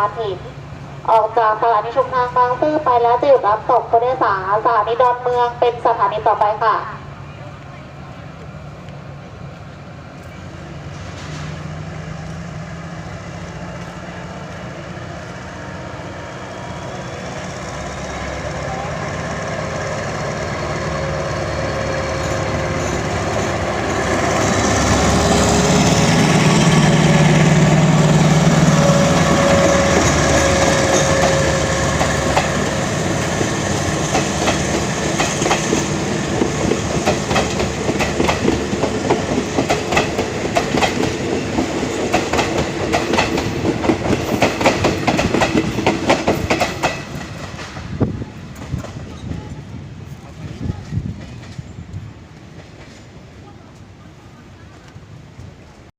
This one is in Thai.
านหินออกจากสถานีชุมทางบางซื่อไปแล้วจะหยุดรับส่งผู้โดยสารสถานีดอนเมืองเป็นสถานีต่อไปค่ะ